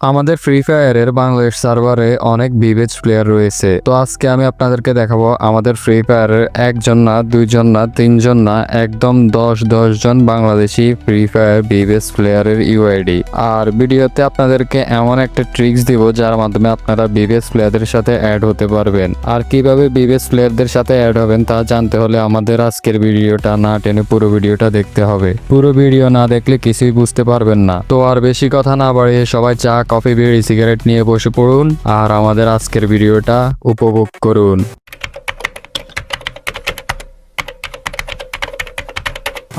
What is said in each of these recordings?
আমাদের ফ্রি ফায়ারের বাংলাদেশ সার্ভারে অনেক বিবেচ প্লেয়ার রয়েছে। তো আজকে আমি আপনাদেরকে দেখাবো আমাদের ফ্রি ফায়ারের একজন না, দুইজন না, তিনজন না, একদম দশ দশ জন বাংলাদেশি ফ্রি ফায়ার বিবেচ প্লেয়ারের ইউআইডি আর ভিডিওতে আপনাদেরকে এমন একটা ট্রিক্স দিব যার মাধ্যমে আপনারা বিবেচ প্লেয়ারদের সাথে অ্যাড হতে পারবেন। আর কীভাবে বিবেচ প্লেয়ারদের সাথে অ্যাড হবেন তা জানতে হলে আমাদের আজকের ভিডিওটা না টেনে পুরো ভিডিওটা দেখতে হবে। পুরো ভিডিও না দেখলে কিছুই বুঝতে পারবেন না। তো আর বেশি কথা না বাড়িয়ে সবাই চা কফি বিড়ি সিগারেট নিয়ে বসে পড়ুন আর আমাদের আজকের ভিডিওটা উপভোগ করুন।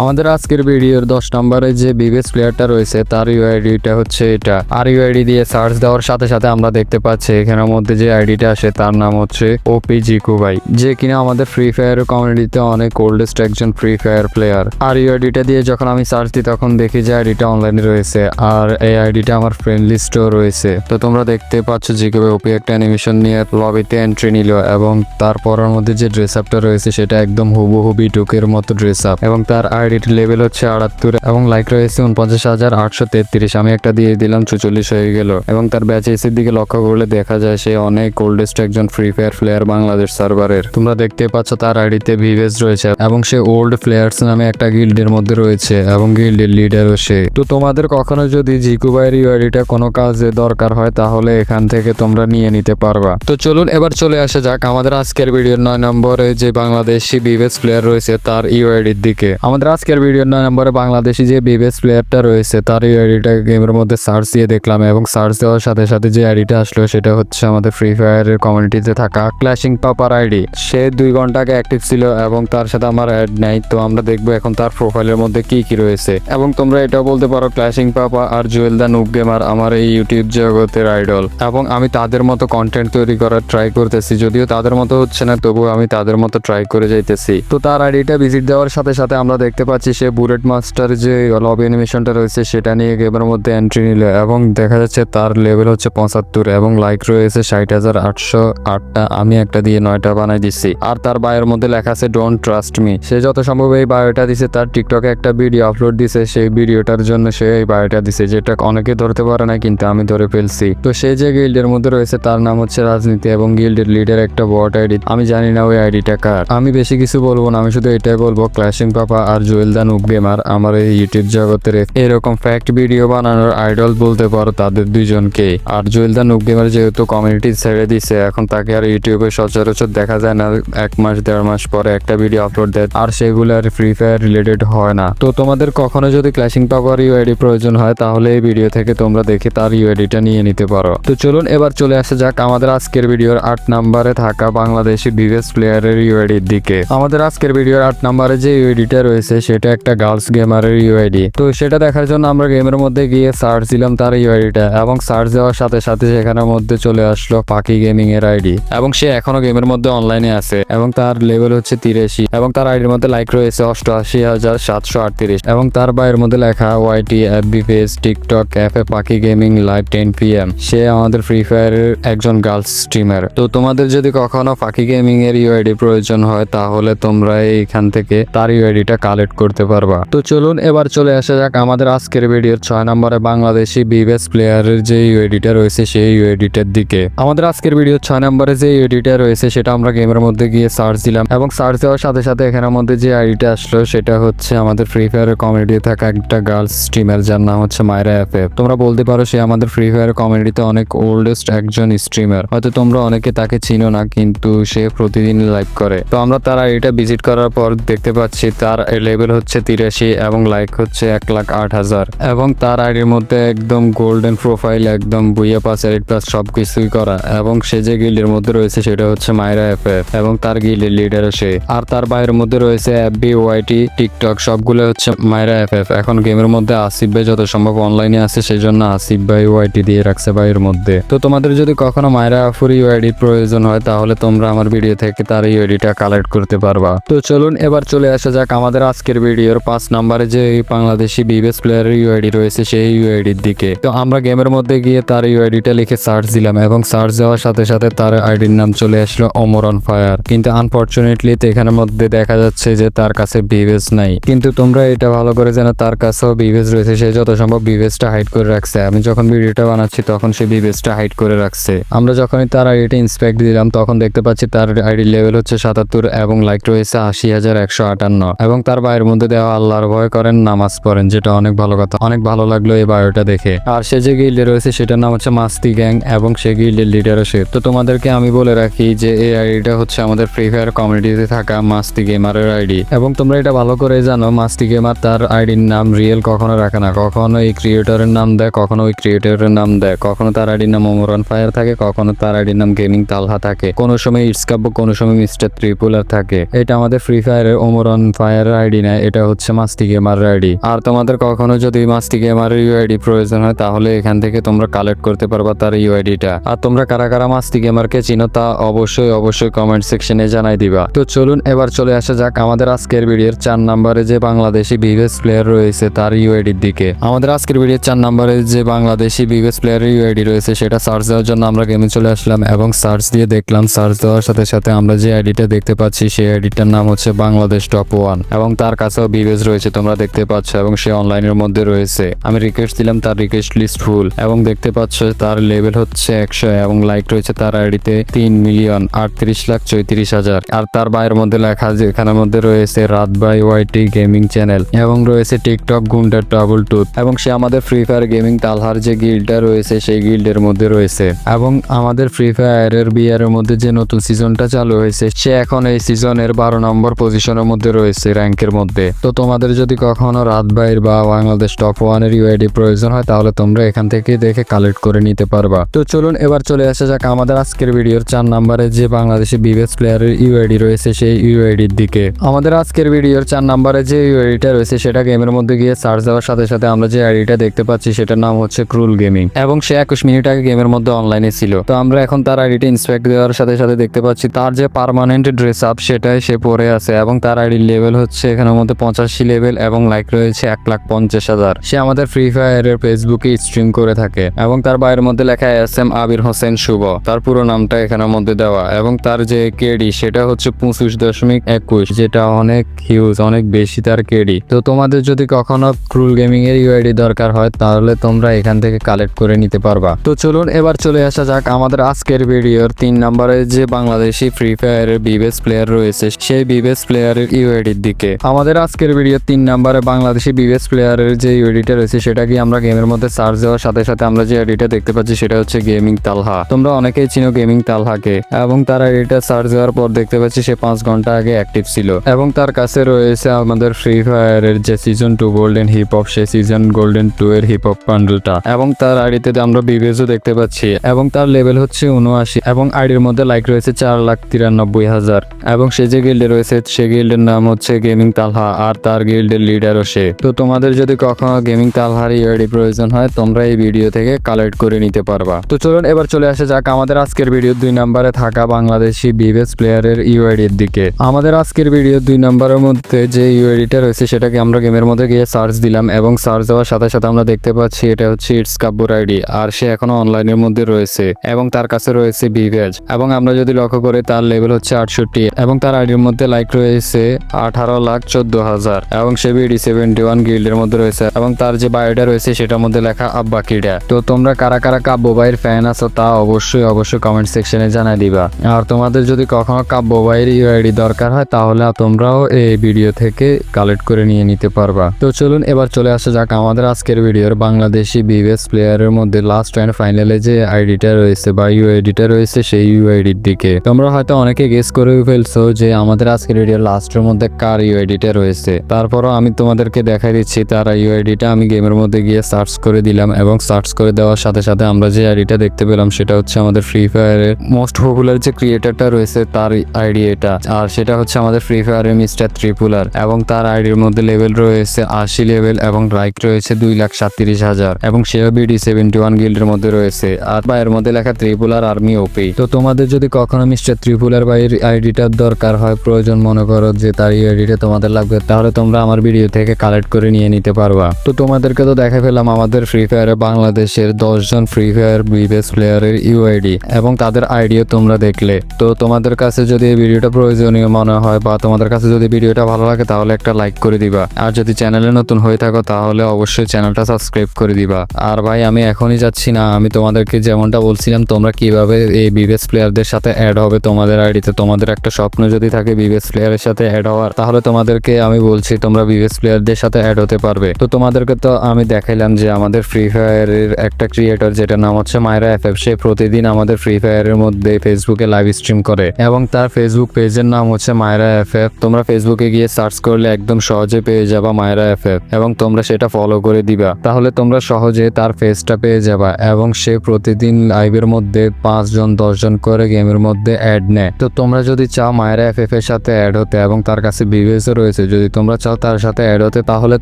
আমাদের আজকের ভিডিওর দশ নম্বরে যে বিবেস প্লেয়ারটা রয়েছে, তার ইউআইডিটা হচ্ছে এটা। আর ইউআইডি দিয়ে সার্চ দেওয়ার সাথে সাথে আমরা দেখতে পাচ্ছি, এখানের মধ্যে যে আইডিটা আসে, তার নাম হচ্ছে ওপি জিকুবাই যে কিনা আমাদের ফ্রি ফায়ার কমিউনিটিতে অনেক ওল্ডেস্ট একজন ফ্রি ফায়ার প্লেয়ার আর ইউআইডিটা দিয়ে যখন আমি সার্চ দিই, তখন দেখি যে আইডিটা অনলাইনে রয়েছে, আর এই আইডিটা আমার ফ্রেন্ড লিস্টেও রয়েছে। তো তোমরা দেখতে পাচ্ছ জিকুবাই ওপি একটা অ্যানিমেশন নিয়ে লবিতে এন্ট্রি নিল, এবং তারপরের মধ্যে যে ড্রেস আপটা রয়েছে, সেটা একদম হুবহুবি টুকের মতো ড্রেস আপ এবং তার আইডির লেভেল হচ্ছে আটাত্তর এবং লাইক রয়েছে উনপঞ্চাশ হাজার আটশো তেত্রিশ। আমি একটা দিয়ে দিলাম, চুচল্লিশ হয়ে গেল। এবং তার ব্যাচ এসির দিকে লক্ষ্য করলে দেখা যায় সে অনেক ওল্ডেস্ট একজন ফ্রি ফায়ার প্লেয়ার বাংলাদেশ সার্ভারের তোমরা দেখতে পাচ্ছ তার আইডিতে ভিভেজ রয়েছে এবং সে ওল্ড প্লেয়ার্স নামে একটা গিল্ডের মধ্যে রয়েছে এবং গিল্ডের লিডারও সে। তো তোমাদের কখনো যদি জিকু জিকুবাইয়ের ইউআইডিটা কোনো কাজে দরকার হয়, তাহলে এখান থেকে তোমরা নিয়ে নিতে পারবা। তো চলুন, এবার চলে আসা যাক আমাদের আজকের ভিডিওর নয় নম্বরে যে বাংলাদেশি বিভেজ প্লেয়ার রয়েছে তার ইউআইডির দিকে। আমাদের আজকের ভিডিওর নয় নম্বরে বাংলাদেশি যে বিভেজ প্লেয়ারটা রয়েছে তার ইউআইডিটা গেমের মধ্যে সার্চ দিয়ে দেখলাম এবং সার্চ দেওয়ার সাথে সাথে যে আইডিটা আসলো, সেটা হচ্ছে আমাদের ফ্রি ফায়ারের কমিউনিটিতে থাকা ক্ল্যাশিং পাপার আইডি সে দুই ঘণ্টা আগে অ্যাক্টিভ ছিল এবং তার সাথে আমার অ্যাড নাই, তো আমরা দেখব এখন তার প্রোফাইলের মধ্যে কি কি রয়েছে। এবং তোমরা এটাও বলতে পারো ক্ল্যাশিং পাপা আর জুয়েল দা নুব গেমার আমার এই ইউটিউব জগতের আইডল এবং আমি তাদের মতো কন্টেন্ট তৈরি করার ট্রাই করতেছি, যদিও তাদের মতো হচ্ছে না, তবুও আমি তাদের মতো ট্রাই করে যাইতেছি। তো তার আইডিটা ভিজিট দেওয়ার সাথে সাথে আমরা দেখতে পাচ্ছি সে বুলেট মাস্টার যে লব অ্যানিমেশনটা রয়েছে, সেটা নিয়ে গেমের মধ্যে এন্ট্রি নিল এবং দেখা যাচ্ছে তার লেভেল হচ্ছে পঁচাত্তর এবং লাইক রয়েছে ষাট হাজার আটশো আটটা। আমি একটা দিয়ে নয়টা বানাই দিচ্ছি আর তার বায়োর মধ্যে লেখা আছে ডোন্ট ট্রাস্ট মি সে যত সম্ভব এই বায়োটা দিছে, তার টিকটকে একটা ভিডিও আপলোড দিছে, সেই ভিডিওটার জন্য সে এই বায়োটা দিছে, যেটা অনেকে ধরতে পারে না, কিন্তু আমি ধরে ফেলছি। তো সে যে গিল্ডের মধ্যে রয়েছে, তার নাম হচ্ছে রাজনীতি এবং গিল্ডের লিডার একটা বট আইডি আমি জানি না ওই আইডিটা কার। আমি বেশি কিছু বলব না, আমি শুধু এটাই বলব ক্লাসিং পাপা আর জুয়েল দান গেমার আমার এই ইউটিউব জগতের এরকম ফ্যাক্ট ভিডিও বানানোর আইডল বলতে পারো তাদের দুইজনকে। আর জুয়েল দান গেমার যেহেতু কমিউনিটি ছেড়ে দিছে, এখন তাকে আর ইউটিউবে সচরাচর দেখা যায় না, এক মাস, দেড় মাস পরে একটা ভিডিও আপলোড দেয়, আর সেগুলো আর ফ্রি ফায়ার রিলেটেড হয় না। তো তোমাদের কখনো যদি ক্লাসিং পাওয়ার ইউআইডি প্রয়োজন হয়, তাহলে এই ভিডিও থেকে তোমরা দেখে তার ইউআইডিটা নিয়ে নিতে পারো। তো চলুন এবার চলে আসা যাক আমাদের আজকের ভিডিওর আট নাম্বারে থাকা বাংলাদেশি বিগেস্ট প্লেয়ারের ইউআইডির দিকে। আমাদের আজকের ভিডিওর আট নাম্বারে যে ইউআইডিটা রয়েছে সেটা একটা গার্লস গেমারের ইউআইডি তো সেটা দেখার জন্য আমরা গেমের মধ্যে গিয়ে সার্চ দিলাম তার ইউআইডিটা এবং সার্চ দেওয়ার সাথে সাথে সেখানের মধ্যে চলে আসলো পাখি গেমিং এর আইডি এবং সে এখনও গেমের মধ্যে অনলাইনে আছে এবং তার লেভেল হচ্ছে তিরাশি এবং তার আইডির মধ্যে লাইক রয়েছে অষ্টআশি হাজার সাতশো আটত্রিশ এবং তার বাইরের মধ্যে লেখা YT F B page TikTok cafe Pakhi gaming live ten P M সে আমাদের ফ্রি ফায়ারের একজন গার্লস স্ট্রিমার তো তোমাদের যদি কখনো পাখি গেমিং এর ইউআইডি প্রয়োজন হয়, তাহলে তোমরা এইখান থেকে তার ইউআইডিটা কালেক্ট করতে পারবা। তো চলুন এবার চলে আসা যাক আমাদের আজকের ভিডিওর ছয় নম্বরে বাংলাদেশি বিবেস প্লেয়ারের যে ইউআইডিটা রয়েছে সেই ইউআইডিটার দিকে। আমাদের আজকের ভিডিও ছয় নম্বরে যে ইউআইডিটা রয়েছে সেটা আমরা গেমের মধ্যে গিয়ে সার্চ দিলাম এবং সার্চ দেওয়ার সাথে সাথে এখানের মধ্যে যে আইডিটা আসলো সেটা হচ্ছে আমাদের ফ্রি ফায়ারের কমিউনিটি থাকা একটা গার্লস স্ট্রিমার যার নাম হচ্ছে মায়রা এফ তোমরা বলতে পারো সে আমাদের ফ্রি ফায়ার কমিউনিটিতে অনেক ওল্ডেস্ট একজন স্ট্রিমার হয়তো তোমরা অনেকে তাকে চিনো না, কিন্তু সে প্রতিদিন লাইভ করে। তো আমরা তার আইডিটা ভিজিট করার পর দেখতে পাচ্ছি তার লেভেল হচ্ছে তিরাশি এবং লাইক হচ্ছে এক লাখ আট হাজার। এবং তার আইডির মধ্যে একদম গোল্ডেন প্রোফাইল একদম বুইয়া পাস, এরিট পাস সব কিছুই করা। এবং সে যে গিল্ডের মধ্যে রয়েছে সেটা হচ্ছে মাইরা এফ এবং তার গিল্ডের লিডার সে। আর তার বাইরের মধ্যে রয়েছে এফবি ওয়াইটি টিকটক সবগুলো হচ্ছে মাইরা এফ এফ এখন গেমের মধ্যে আসিফ ভাই যত সম্ভব অনলাইনে আছে সেই জন্য আসিফ ভাই ওয়াইটি দিয়ে রাখছে ভাইয়ের মধ্যে। তো তোমাদের যদি কখনো মাইরা আফুর ইউআইডি প্রয়োজন হয়, তাহলে তোমরা আমার ভিডিও থেকে তার ইউআইডিটা কালেক্ট করতে পারবা। তো চলুন, এবার চলে আসা যাক আমাদের আজকে আজকের ভিডিওর পাঁচ নাম্বারে যে বাংলাদেশি বিবেস প্লেয়ারের ইউআইডি রয়েছে, সেই ইউআইডির দিকে। তো আমরা গেমের মধ্যে গিয়ে তার ইউআইডিটা লিখে সার্চ দিলাম এবং সার্চ দেওয়ার সাথে সাথে তার আইডির নাম চলে আসলো অমর অন ফায়ার কিন্তু আনফর্চুনেটলি তো এখানের মধ্যে দেখা যাচ্ছে যে তার কাছে বিবেস নাই। কিন্তু তোমরা এটা ভালো করে জানো, তার কাছেও বিবেস রয়েছে, সে যত সম্ভব বিবেসটা হাইড করে রাখছে। আমি যখন ভিডিওটা বানাচ্ছি, তখন সে বিবেসটা হাইড করে রাখছে। আমরা যখনই তার আইডিটা ইন্সপেক্ট দিলাম, তখন দেখতে পাচ্ছি তার আইডি লেভেল হচ্ছে সাতাত্তর এবং লাইক রয়েছে আশি হাজার একশো আটান্ন। এবং তার বায়ের মধ্যে দেওয়া আল্লাহর ভয় করেন, নামাজ পড়েন, যেটা অনেক ভালো কথা। অনেক ভালো লাগল এই বায়োটা দেখে। আর সে যে গিল্ডে রয়েছে, সেটার নাম হচ্ছে মাস্তি গ্যাং এবং সে গিল্ডের লিডারশিপ তো তোমাদেরকে আমি বলে রাখি যে, এই আইডিটা হচ্ছে আমাদের ফ্রি ফায়ার কমিউনিটিতে থাকা মাস্তি গেমারের আইডি। এবং তোমরা এটা ভালো করে জানো, মাস্তি গেমার তার আইডির নাম রিয়েল কখনো রাখে না। কখনো এই ক্রিয়েটরের নাম দেয়, কখনো ওই ক্রিয়েটরের নাম দেয়। কখনো তার আইডির নাম অমরন ফায়ার থাকে, কখনো তার আইডির নাম গেমিং তালহা থাকে। কোনো সময় ইটসকাব্য কোনো সময় মিস্টার ত্রিপুলার থাকে। এটা আমাদের ফ্রি ফায়ারের ওমরন ফায়ার আইডি না, এটা হচ্ছে মাস্তি গেমার আইডি আর তোমাদের কখনো যদি মাস্তি গেমারের ইউআইডি প্রয়োজন হয়, তাহলে এখান থেকে তোমরা কালেক্ট করতে পারবা তার ইউআইডিটা আর তোমরা কারা কারা মাস্তি গেমারকে চিনো, তা অবশ্যই অবশ্যই কমেন্ট সেকশনে জানাই দিবা। তো চলুন, এবার চলে আসা যাক আমাদের আজকের ভিডিওর চার নম্বরে যে বাংলাদেশি বিবেস প্লেয়ার রয়েছে তার ইউআইডির দিকে। আমাদের আজকের ভিডিওর চার নম্বরে যে বাংলাদেশি বিবেস প্লেয়ারের ইউআইডি রয়েছে, সেটা সার্চ দেওয়ার জন্য আমরা গেমে চলে আসলাম এবং সার্চ দিয়ে দেখলাম। সার্চ দেওয়ার সাথে সাথে আমরা যে আইডিটা দেখতে পাচ্ছি, সেই আইডিটার নাম হচ্ছে বাংলাদেশ টপ ওয়ান এবং তার কাছেও বিবেস রয়েছে, তোমরা দেখতে পাচ্ছ, এবং সে অনলাইনের মধ্যে রয়েছে। আমি রিকোয়েস্ট দিলাম তার রিকোয়েস্ট লিস্ট ফুল এবং দেখতে পাচ্ছ তার লেভেল হচ্ছে একশো, এবং লাইক রয়েছে তার আইডিতে তিন মিলিয়ন আটত্রিশ লাখ চৌত্রিশ হাজার। আর তার বাইরের মধ্যে লেখা যে এখানের মধ্যে রয়েছে রাত বাই ওয়াইটি গেমিং চ্যানেল, এবং রয়েছে টিকটক গুন্ডার ডাবল টুথ এবং সে আমাদের ফ্রি ফায়ার গেমিং তালহার যে গিল্ডটা রয়েছে, সেই গিল্ডের মধ্যে রয়েছে। এবং আমাদের ফ্রি ফায়ার ফায়ারের বিয়ারের মধ্যে যে নতুন সিজনটা চালু হয়েছে, সে এখন এই সিজনের বারো নম্বর পজিশনের মধ্যে রয়েছে র্যাঙ্কের মধ্যে। তো তোমাদের যদি কখনো রাত বাইর বা বাংলাদেশ টপ ওয়ানের ইউআইডি প্রয়োজন হয়, তাহলে তোমরা এখান থেকে দেখে কালেক্ট করে নিতে পারবা। তো চলুন এবার চলে আসা যাক আমাদের আজকের ভিডিওর চার নম্বরে যে বাংলাদেশি বিবেস প্লেয়ারের ইউআইডি রয়েছে সেই ইউআইডির দিকে। আমাদের আজকের ভিডিওর চার নম্বরে যে ইউআইডিটা রয়েছে, সেটা গেমের মধ্যে গিয়ে সার্চ দেওয়ার সাথে সাথে আমরা যে আইডিটা দেখতে পাচ্ছি, সেটার নাম হচ্ছে ক্রুল গেমিং এবং সে একুশ মিনিট আগে গেমের মধ্যে অনলাইনে ছিল। তো আমরা এখন তার আইডিটা ইন্সপেক্ট দেওয়ার সাথে সাথে দেখতে পাচ্ছি, তার যে পার্মানেন্ট ড্রেস আপ সেটাই সে পরে আছে এবং তার আইডির লেভেল হচ্ছে এখানের মধ্যে পঁচাশি লেভেল এবং লাইক রয়েছে এক লাখ পঞ্চাশ হাজার। সে আমাদের ফ্রি ফায়ারের ফেসবুকে স্ট্রিম করে থাকে এবং তার বাইরের মধ্যে লেখা এস এম আবির হোসেন শুভ। তার পুরো নামটা এখানের মধ্যে দেওয়া এবং তার যে কেডি সেটা হচ্ছে পঁচিশ দশমিক একুশ, যেটা অনেক হিউজ অনেক বেশি তার কেডি তো তোমাদের যদি কখনো ক্রুল গেমিং এর ইউআইডি দরকার হয়, তাহলে তোমরা এখান থেকে কালেক্ট করে নিতে পারবা। তো চলুন এবার চলে আসা যাক আমাদের আজকের ভিডিওর তিন নম্বরে যে বাংলাদেশি ফ্রি ফায়ারের বিবেস প্লেয়ার রয়েছে, সেই বিবেস প্লেয়ারের ইউআইডির দিকে। আমাদের আজকের ভিডিও তিন নম্বরে বাংলাদেশি বিবেস প্লেয়ারের যে ইউআইডিটা রয়েছে, সেটা কি আমরা গেমের মধ্যে সার্চ দেওয়ার সাথে সাথে আমরা যে আইডিটা দেখতে পাচ্ছি, সেটা হচ্ছে গেমিং তালহা তোমরা অনেকেই চিনো গেমিং তালহাকে এবং তার আইডিটা সার্চ দেওয়ার পর দেখতে পাচ্ছি সে পাঁচ ঘণ্টা আগে অ্যাক্টিভ ছিল। এবং তার কাছে রয়েছে আমাদের ফ্রি ফায়ারের যে season two golden hip hop সে সিজন গোল্ডেন টু এর হিপ হপ বান্ডলটা এবং তার আইডিতে আমরা বিবেজও দেখতে পাচ্ছি, এবং তার লেভেল হচ্ছে উনআশি এবং আইডির মধ্যে লাইক রয়েছে চার লাখ তিরানব্বই হাজার। এবং সে যে গিল্ডে রয়েছে, সে গিল্ডের নাম হচ্ছে গেমিং তালহা আর তার গিল্ডের লিডারও সে। তো তোমাদের যদি কখনো গেমিং তালহার ইউআইডি প্রয়োজন হয়, তোমরা এই ভিডিও থেকে কালেক্ট করে নিতে পারবা। তো চলুন এবার চলে আসা যাক আমাদের আজকের ভিডিও দুই নম্বরে থাকা বাংলাদেশি বিবেস প্লেয়ারের ইউআইডির দিকে। আমাদের আজকের ভিডিও দুই নম্বরের মধ্যে যে ইউআইডিটা রয়েছে, সেটাকে আমরা গেমের মধ্যে গিয়ে সার্চ দিলাম এবং সার্চ দেওয়ার সাথে সাথে আমরা দেখতে পাচ্ছি এটা হচ্ছে ইটস কাব্বুর আইডি আর সে এখনও অনলাইনের মধ্যে রয়েছে এবং তার কাছে রয়েছে বিভেজ এবং আমরা যদি লক্ষ্য করি, তার লেভেল হচ্ছে আটষট্টি এবং তার আইডির মধ্যে লাইক রয়েছে আঠারো লাখ চোদ্দ হাজার। এবং সে বিডি সেভেন্টি ওয়ান গিল্ডের মধ্যে রয়েছে। এবং তার যে বায়োটা রয়েছে, সেটার মধ্যে লেখা আব্বা কিডা। তো তোমরা কারা কারা কাব্য ভাইয়ের ফ্যান আছো, তা অবশ্যই অবশ্যই কমেন্ট সেকশনে জানাই দিবা। আর তোমাদের যদি কখনো কাব্য ভাইয়ের ইউআইডি দরকার হয়, তাহলে তোমরাও এই ভিডিও থেকে কালেক্ট করে নিয়ে নিতে পারবা। তো চলুন, এবার চলে আসা যাক আমাদের আজকের ভিডিওর বাংলাদেশি বিবেস প্লেয়ারের মধ্যে লাস্ট অ্যান্ড ফাইনালে যে আইডিটা রয়েছে বা ইউআইডিটা রয়েছে, সেই ইউআইডির দিকে। তোমরা হয়তো অনেকে গেস করে ফেলছো যে আমাদের আজকের ভিডিওর লাস্টের মধ্যে কার ইউআইডিটা রয়েছে। তারপরও আমি তোমাদেরকে দেখাই দিচ্ছি, তার ইউআইডিটা আমি গেমের মধ্যে গিয়ে সার্চ করে দিলাম এবং সার্চ করে দেওয়ার সাথে সাথে আমরা যে আইডিটা দেখতে পেলাম, সেটা হচ্ছে আমাদের ফ্রি ফায়ারের মোস্ট পপুলার যে ক্রিয়েটারটা রয়েছে, তার আইডি এটা। আর সেটা হচ্ছে আমাদের ফ্রি ফায়ারের মিস্টার ত্রিপুলার এবং তার আইডির মধ্যে লেভেল রয়েছে আশি লেভেল এবং রাইক রয়েছে দুই লাখ সাতত্রিশ হাজার এবং সেও বিডি সেভেন্টি ওয়ান গিল্ডের মধ্যে রয়েছে। আর বা এর মধ্যে লেখা ত্রিপুলার আর্মি ওপি তো তোমাদের যদি কখনো মিস্টার ত্রিপুলার বা বাইয়ের আইডিটার দরকার হয়, প্রয়োজন মনে করো যে তার এই আইডিটা তোমাদের লাগবে তাহলে তোমরা আমার ভিডিও থেকে কালেক্ট করে নিয়ে নিতে পারবা। তো তোমাদেরকে তো দেখা পেলাম আমাদের ফ্রি ফায়ারে বাংলাদেশের দশজন ফ্রি ফায়ার বিবেস প্লেয়ারের ইউআইডি এবং তাদের আইডিও তোমরা দেখলে। তো তোমাদের কাছে যদি এই ভিডিওটা প্রয়োজনীয় মনে হয় বা তোমাদের কাছে যদি ভিডিওটা ভালো লাগে, তাহলে একটা লাইক করে দিবা। আর যদি চ্যানেলে নতুন হয়ে থাকো, তাহলে অবশ্যই চ্যানেলটা সাবস্ক্রাইব করে দিবা। আর ভাই, আমি এখনই যাচ্ছি না, আমি তোমাদেরকে যেমনটা বলছিলাম, তোমরা কীভাবে এই বিবেস প্লেয়ারদের সাথে অ্যাড হবে তোমাদের আইডিতে তোমাদের একটা স্বপ্ন যদি থাকে বিবেস প্লেয়ারের সাথে অ্যাড হওয়ার, তাহলে তোমাদেরকে আমি বলছি, তোমরা বিবেস প্লেয়ারদের সাথে অ্যাড হতে পারবে। তো তোমাদেরকে তো আমি দেখাইলাম যে আমাদের ফ্রি ফায়ারের একটা ক্রিয়েটর যেটা নাম হচ্ছে মায়রা এফ এফ সে প্রতিদিন আমাদের ফ্রি ফায়ারের মধ্যে ফেসবুকে লাইভ স্ট্রিম করে। এবং তার ফেসবুক পেজের নাম হচ্ছে মায়রা এফ এফ তোমরা ফেসবুকে গিয়ে সার্চ করলে একদম সহজে পেয়ে যাবা মায়রা এফ এফ এবং তোমরা সেটা ফলো করে দিবা। তাহলে তোমরা সহজে তার ফেসটা পেয়ে যাবা এবং সে প্রতিদিন লাইভের মধ্যে পাঁচজন দশজন করে গেমের মধ্যে অ্যাড নেয়। তো তোমরা যদি চাও মায়েরা এফ এফ এর সাথে অ্যাড হতে এবং তার কাছে বিবিএস রয়েছে। যদি তোমরা চাও তার সাথে অ্যাড হতে, তাহলে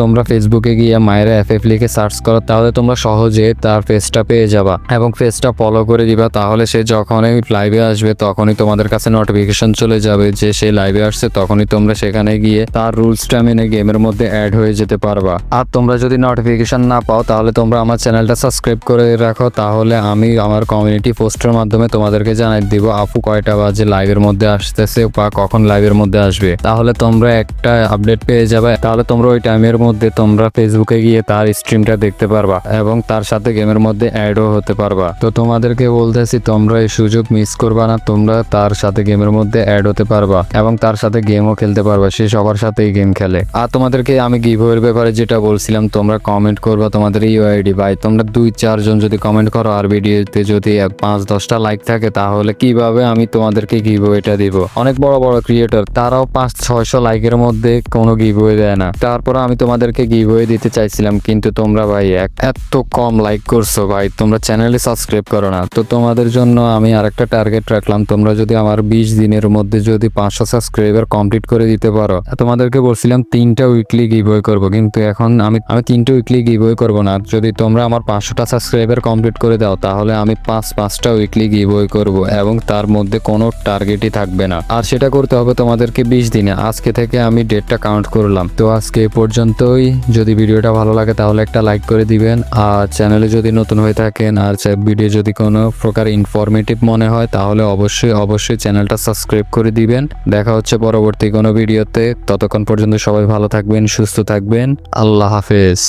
তোমরা ফেসবুকে গিয়ে মায়েরা এফ এফ লিখে সার্চ করো, তাহলে তোমরা সহজে তার ফেসটা পেয়ে যাবা এবং ফেসটা ফলো করে দিবা। তাহলে সে যখনই লাইভে আসবে, তখনই তোমাদের কাছে নোটিফিকেশন চলে যাবে যে সে লাইভে আসছে। তখনই তোমরা সেখানে গিয়ে তার রুলসটা মেনে গেমের মধ্যে অ্যাড হয়ে যেতে পারবা। আর তোমরা যদি নোটিফিকেশন না পাও, তাহলে তোমরা আমার চ্যানেলটা সাবস্ক্রাইব করে রাখো। তাহলে আমি আমার কমিউনিটি পোস্টের মাধ্যমে তোমাদেরকে জানাই দিব, আপু, কয়টা বাজে লাইভের মধ্যে আসতেছে বা কখন লাইভের মধ্যে আসবে? তাহলে তোমরা একটা আপডেট পেয়ে যাবে, তাহলে তোমরা ওই টাইমের মধ্যে তোমরা ফেসবুকে গিয়ে তার স্ট্রিমটা দেখতে পারবা এবং তার সাথে গেমের মধ্যে অ্যাডও হতে পারবা। তো তোমাদেরকে বলতেছি, তোমরা এই সুযোগ মিস করবা না, তোমরা তার সাথে গেমের মধ্যে অ্যাড হতে পারবা এবং তার সাথে গেমও খেলতে পারবা, সে সবার সাথেই গেম খেলে। আর তোমাদেরকে আমি গিভওয়ের ব্যাপারে যেটা বলছিলাম, তোমরা কমেন্ট করবা তোমাদের ইউআইডি ভাই। তোমরা দুই চারজন যদি কমেন্ট করো আর ভিডিওতে যদি পাঁচ দশটা লাইক থাকে, তাহলে কীভাবে আমি তোমাদেরকে গিভওয়েটা দিব? অনেক বড় বড় ক্রিয়েটর তারাও পাঁচ, ছয়শো লাইকের মধ্যে কোনো গিভওয়ে দেয় না। তারপর আমি তোমাদেরকে গিভওয়ে দিতে চাইছিলাম, কিন্তু তোমরা ভাই এত কম লাইক করছ ভাই, তোমরা চ্যানেলে সাবস্ক্রাইব করো না। তো তোমাদের জন্য আমি আরেকটা টার্গেট রাখলাম, তোমরা যদি আমার বিশ দিনের মধ্যে যদি পাঁচশো সাবস্ক্রাইবার কমপ্লিট করে দিতে পারো। তোমাদেরকে বলছিলাম তিনটা উইকলি গিভওয়ে করব, কিন্তু এখন আমি আমি তিনটা উইকলি গিভওয়ে করব না। যদি তোমরা আমার পাঁচশোটা সাবস্ক্রাইবার কমপ্লিট করে দাও, তাহলে আমি পাঁচ পাঁচটা উইকলি গিভওয়ে করব এবং তার মধ্যে কোনো টার্গেটই থাকবে না। আর সেটা করতে হবে তোমাদেরকে বিশ দিনে। আজকে থেকে আমি ডেটটা কাউন্ট করলাম। তো আজকে এ পর্যন্তই। যদি ভিডিওটা ভালো লাগে তাহলে একটা লাইক করে দিবেন। আর চ্যানেলে যদি নতুন হয়ে থাকেন আর ভিডিও যদি কোনো প্রকার ইনফরমেটিভ মনে হয় তাহলে অবশ্যই অবশ্যই চ্যানেলটা সাবস্ক্রাইব করে দিবেন। দেখা হচ্ছে পরবর্তী কোনো ভিডিওতে ততক্ষণ পর্যন্ত সবাই ভালো থাকবেন, সুস্থ থাকবেন। আল্লাহ হাফেজ।